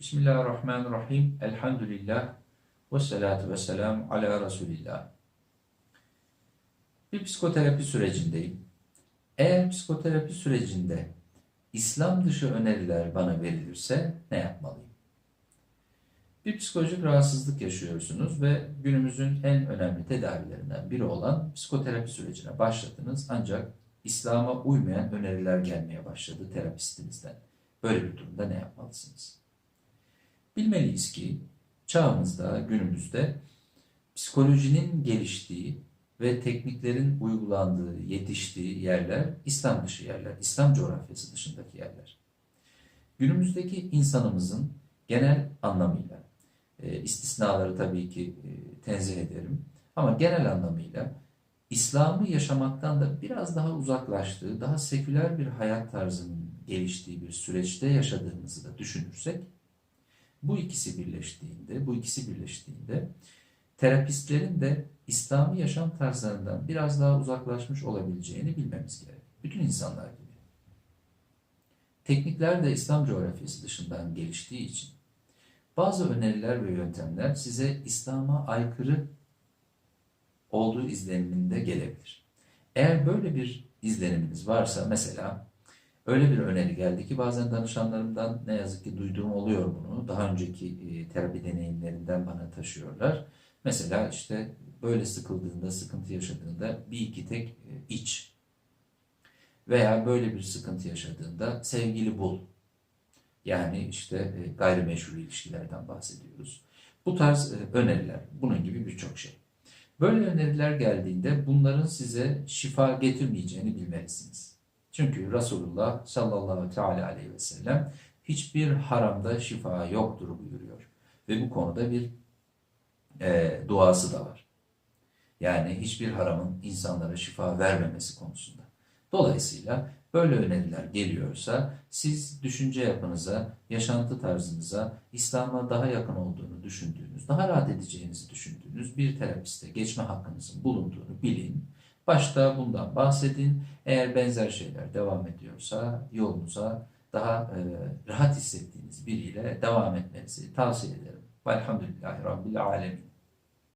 Bismillahirrahmanirrahim. Elhamdülillah. Ve salatu ve selam ala Resulillah. Bir psikoterapi sürecindeyim. Eğer psikoterapi sürecinde İslam dışı öneriler bana verilirse ne yapmalıyım? Bir psikolojik rahatsızlık yaşıyorsunuz ve günümüzün en önemli tedavilerinden biri olan psikoterapi sürecine başladınız ancak İslam'a uymayan öneriler gelmeye başladı terapistinizden. Böyle bir durumda ne yapmalısınız? Bilmeliyiz ki çağımızda, günümüzde psikolojinin geliştiği ve tekniklerin uygulandığı, yetiştiği yerler İslam dışı yerler, İslam coğrafyası dışındaki yerler. Günümüzdeki insanımızın genel anlamıyla, e, istisnaları tabii ki e, tenzih ederim ama genel anlamıyla İslam'ı yaşamaktan da biraz daha uzaklaştığı, daha seküler bir hayat tarzının geliştiği bir süreçte yaşadığımızı da düşünürsek, bu ikisi birleştiğinde, bu ikisi birleştiğinde terapistlerin de İslami yaşam tarzlarından biraz daha uzaklaşmış olabileceğini bilmemiz gerek. Bütün insanlar gibi. Teknikler de İslam coğrafyası dışından geliştiği için bazı öneriler ve yöntemler size İslam'a aykırı olduğu izleniminde gelebilir. Eğer böyle bir izleniminiz varsa mesela öyle bir öneri geldi ki bazen danışanlarımdan ne yazık ki duyduğum oluyor bunu. Daha önceki e, terapi deneyimlerinden bana taşıyorlar. Mesela işte böyle sıkıldığında, sıkıntı yaşadığında bir iki tek e, iç. Veya böyle bir sıkıntı yaşadığında sevgili bul. Yani işte e, gayrimeşru ilişkilerden bahsediyoruz. Bu tarz öneriler, bunun gibi birçok şey. Böyle öneriler geldiğinde bunların size şifa getirmeyeceğini bilmelisiniz. Çünkü Resulullah sallallahu teala aleyhi ve sellem hiçbir haramda şifa yoktur buyuruyor. Ve bu konuda bir e, duası da var. Yani hiçbir haramın insanlara şifa vermemesi konusunda. Dolayısıyla böyle öneriler geliyorsa siz düşünce yapınıza, yaşantı tarzınıza, İslam'a daha yakın olduğunu düşündüğünüz, daha rahat edeceğinizi düşündüğünüz bir terapiste geçme hakkınızın bulunduğunu bilin. Başta bundan bahsedin. Eğer benzer şeyler devam ediyorsa yolunuza daha e, rahat hissettiğiniz biriyle devam etmenizi tavsiye ederim. Velhamdülillahi Rabbil Alemin.